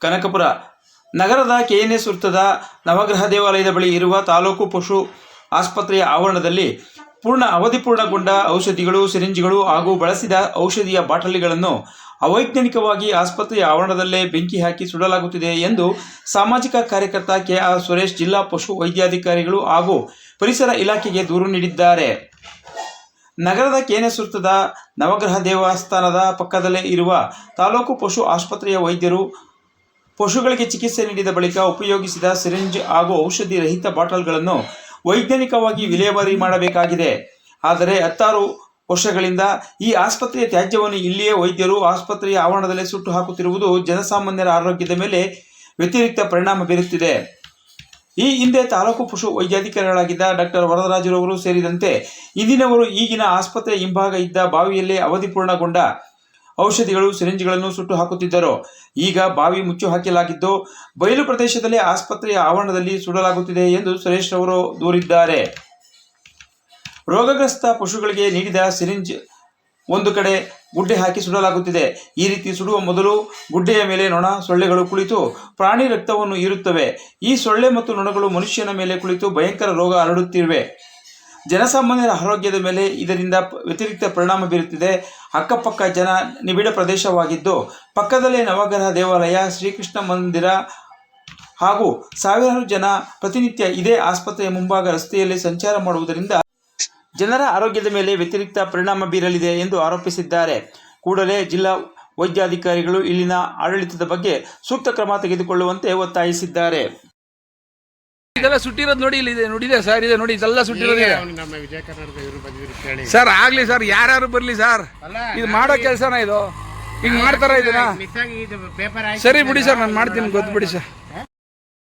ಕನಕಪುರ. ನಗರದ ಕೆಎನ್ಎಸ್ ವೃತ್ತದ ನವಗ್ರಹ ದೇವಾಲಯದ ಬಳಿ ಇರುವ ತಾಲೂಕು ಪಶು ಆಸ್ಪತ್ರೆಯ ಆವರಣದಲ್ಲಿ ಪೂರ್ಣ ಅವಧಿ ಪೂರ್ಣಗೊಂಡ ಔಷಧಿಗಳು, ಸಿರಿಂಜ್ಗಳು ಹಾಗೂ ಬಳಸಿದ ಔಷಧಿಯ ಬಾಟಲಿಗಳನ್ನು ಅವೈಜ್ಞಾನಿಕವಾಗಿ ಆಸ್ಪತ್ರೆಯ ಆವರಣದಲ್ಲೇ ಬೆಂಕಿ ಹಾಕಿ ಸುಡಲಾಗುತ್ತಿದೆ ಎಂದು ಸಾಮಾಜಿಕ ಕಾರ್ಯಕರ್ತ ಕೆಆರ್ ಸುರೇಶ್, ಜಿಲ್ಲಾ ಪಶು ವೈದ್ಯಾಧಿಕಾರಿಗಳು ಹಾಗೂ ಪರಿಸರ ಇಲಾಖೆಗೆ ದೂರು ನೀಡಿದ್ದಾರೆ. ನಗರದ ಕೇನೆ ಸುತ್ತದ ನವಗ್ರಹ ದೇವಸ್ಥಾನದ ಪಕ್ಕದಲ್ಲೇ ಇರುವ ತಾಲೂಕು ಪಶು ಆಸ್ಪತ್ರೆಯ ವೈದ್ಯರು ಪಶುಗಳಿಗೆ ಚಿಕಿತ್ಸೆ ನೀಡಿದ ಬಳಿಕ ಉಪಯೋಗಿಸಿದ ಸಿರಿಂಜ್ ಹಾಗೂ ಔಷಧಿ ರಹಿತ ಬಾಟಲ್ಗಳನ್ನು ವೈಜ್ಞಾನಿಕವಾಗಿ ವಿಲೇವಾರಿ ಮಾಡಬೇಕಾಗಿದೆ. ಆದರೆ ಹತ್ತಾರು ವರ್ಷಗಳಿಂದ ಈ ಆಸ್ಪತ್ರೆಯ ತ್ಯಾಜ್ಯವನ್ನು ಇಲ್ಲಿಯೇ ವೈದ್ಯರು ಆಸ್ಪತ್ರೆಯ ಆವರಣದಲ್ಲೇ ಸುಟ್ಟು ಹಾಕುತ್ತಿರುವುದು ಜನಸಾಮಾನ್ಯರ ಆರೋಗ್ಯದ ಮೇಲೆ ವ್ಯತಿರಿಕ್ತ ಪರಿಣಾಮ ಬೀರುತ್ತಿದೆ. ಈ ಹಿಂದೆ ತಾಲೂಕು ಪಶು ವೈದ್ಯಾಧಿಕಾರಿಗಳಾಗಿದ್ದ ಡಾಕ್ಟರ್ ವರದರಾಜರವರು ಸೇರಿದಂತೆ ಇಂದಿನವರು ಈಗಿನ ಆಸ್ಪತ್ರೆ ಹಿಂಭಾಗ ಇದ್ದ ಬಾವಿಯಲ್ಲೇ ಅವಧಿ ಪೂರ್ಣಗೊಂಡ ಔಷಧಿಗಳು, ಸಿರಿಂಜ್ಗಳನ್ನು ಸುಟ್ಟು ಹಾಕುತ್ತಿದ್ದರು? ಈಗ ಬಾವಿ ಮುಚ್ಚು ಹಾಕಲಾಗಿದ್ದು ಬಯಲು ಪ್ರದೇಶದಲ್ಲಿ ಆಸ್ಪತ್ರೆಯ ಆವರಣದಲ್ಲಿ ಸುಡಲಾಗುತ್ತಿದೆ ಎಂದು ಸುರೇಶ್ ಅವರು ದೂರಿದ್ದಾರೆ. ರೋಗಗ್ರಸ್ತ ಪಶುಗಳಿಗೆ ನೀಡಿದ ಸಿರಿಂಜ್ ಒಂದು ಕಡೆ ಗುಡ್ಡೆ ಹಾಕಿ ಸುಡಲಾಗುತ್ತಿದೆ. ಈ ರೀತಿ ಸುಡುವ ಮೊದಲು ಗುಡ್ಡೆಯ ಮೇಲೆ ನೊಣ, ಸೊಳ್ಳೆಗಳು ಕುಳಿತು ಪ್ರಾಣಿ ರಕ್ತವನ್ನು ಹೀರುತ್ತವೆ. ಈ ಸೊಳ್ಳೆ ಮತ್ತು ನೊಣಗಳು ಮನುಷ್ಯನ ಮೇಲೆ ಕುಳಿತು ಭಯಂಕರ ರೋಗ ಹರಡುತ್ತಿವೆ. ಜನಸಾಮಾನ್ಯರ ಆರೋಗ್ಯದ ಮೇಲೆ ಇದರಿಂದ ವ್ಯತಿರಿಕ್ತ ಪರಿಣಾಮ ಬೀರುತ್ತಿದೆ. ಅಕ್ಕಪಕ್ಕ ಜನ ನಿಬಿಡ ಪ್ರದೇಶವಾಗಿದ್ದು, ಪಕ್ಕದಲ್ಲೇ ನವಗ್ರಹ ದೇವಾಲಯ, ಶ್ರೀಕೃಷ್ಣ ಮಂದಿರ ಹಾಗೂ ಸಾವಿರಾರು ಜನ ಪ್ರತಿನಿತ್ಯ ಇದೇ ಆಸ್ಪತ್ರೆಯ ಮುಂಭಾಗ ರಸ್ತೆಯಲ್ಲಿ ಸಂಚಾರ ಮಾಡುವುದರಿಂದ ಜನರ ಆರೋಗ್ಯದ ಮೇಲೆ ವ್ಯತಿರಿಕ್ತ ಪರಿಣಾಮ ಬೀರಲಿದೆ ಎಂದು ಆರೋಪಿಸಿದ್ದಾರೆ. ಕೂಡಲೇ ಜಿಲ್ಲಾ ವೈದ್ಯಾಧಿಕಾರಿಗಳು ಇಲ್ಲಿನ ಆಡಳಿತದ ಬಗ್ಗೆ ಸೂಕ್ತ ಕ್ರಮ ತೆಗೆದುಕೊಳ್ಳುವಂತೆ ಒತ್ತಾಯಿಸಿದ್ದಾರೆ. ಇದೆಲ್ಲ ಸುಟ್ಟಿರೋದು ನೋಡಿ ಇಲ್ಲಿ ಇದೆ ನೋಡಿದೆ ಸರ್ ಇದೆ ನೋಡಿ ಇದೆಲ್ಲ ಸುಟ್ಟಿರೋದು ಅವ್ನಿಗೆ ನಮ್ಮ ವಿಜಯ ಕರ್ನಾಟಕ ಇವರು ಬಂದಿದ್ರು ಕೇಳಿ. ಸರ್ ಆಗ್ಲಿ ಸರ್ ಯಾರ್ಯಾರು ಬರ್ಲಿ ಸರ್? ಇದು ಮಾಡೋ ಕೆಲಸನ ಇದು? ಹಿಂಗ್ ಮಾಡ್ತಾರ ಇದನ್ನ? ಮಿಸ್ ಆಗಿ ಇದು ಪೇಪರ್ ಸರಿ ಬಿಡಿ ಸರ್ ನಾನು ಮಾಡ್ತೀನಿ ಗೊತ್ತು ಬಿಡಿ ಸರ್.